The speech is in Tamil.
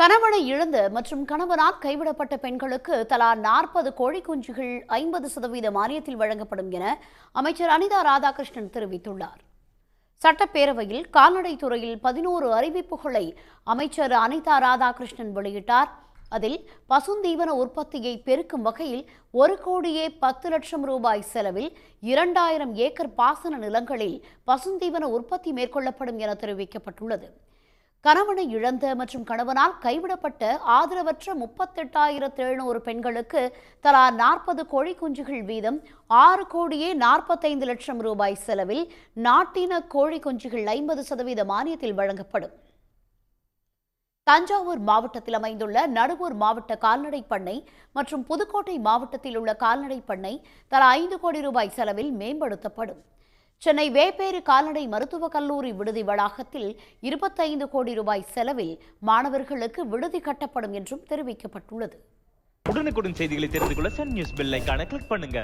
கணவனை இழந்த மற்றும் கணவனால் கைவிடப்பட்ட பெண்களுக்கு தலா நாற்பது கோழி குஞ்சுகள் ஐம்பது சதவீத மானியத்தில் வழங்கப்படும் என அமைச்சர் அனிதா ராதாகிருஷ்ணன் தெரிவித்துள்ளார். சட்டப்பேரவையில் கால்நடை துறையில் பதினோரு அறிவிப்புகளை அமைச்சர் அனிதா ராதாகிருஷ்ணன் வெளியிட்டார். அதில் பசுந்தீவன உற்பத்தியை பெருக்கும் வகையில் ஒரு கோடியே பத்து லட்சம் ரூபாய் செலவில் இரண்டாயிரம் ஏக்கர் பாசன நிலங்களில் பசுந்தீவன உற்பத்தி மேற்கொள்ளப்படும் என தெரிவிக்கப்பட்டுள்ளது. கணவனை இழந்த மற்றும் கணவனால் கைவிடப்பட்ட ஆதரவற்ற முப்பத்தெட்டாயிரத்து எழுநூறு பெண்களுக்கு தலா நாற்பது கோழி குஞ்சுகள் வீதம் ஆறு கோடியே நாற்பத்தைந்து லட்சம் ரூபாய் செலவில் நாட்டின கோழி குஞ்சுகள் ஐம்பது சதவீத மானியத்தில் வழங்கப்படும். தஞ்சாவூர் மாவட்டத்தில் அமைந்துள்ள நடுவூர் மாவட்ட கால்நடை பண்ணை மற்றும் புதுக்கோட்டை மாவட்டத்தில் உள்ள கால்நடை பண்ணை தலா ஐந்து கோடி ரூபாய் செலவில் மேம்படுத்தப்படும். சென்னை வேப்பேறு கால்நடை மருத்துவக் கல்லூரி விடுதி வளாகத்தில் இருபத்தைந்து கோடி ரூபாய் செலவில் மாணவர்களுக்கு விடுதி கட்டப்படும் என்றும் தெரிவிக்கப்பட்டுள்ளது. உடனுக்குடன் செய்திகளை தெரிந்து கொள்ள சன் நியூஸ் பெல் கிளிக் பண்ணுங்க.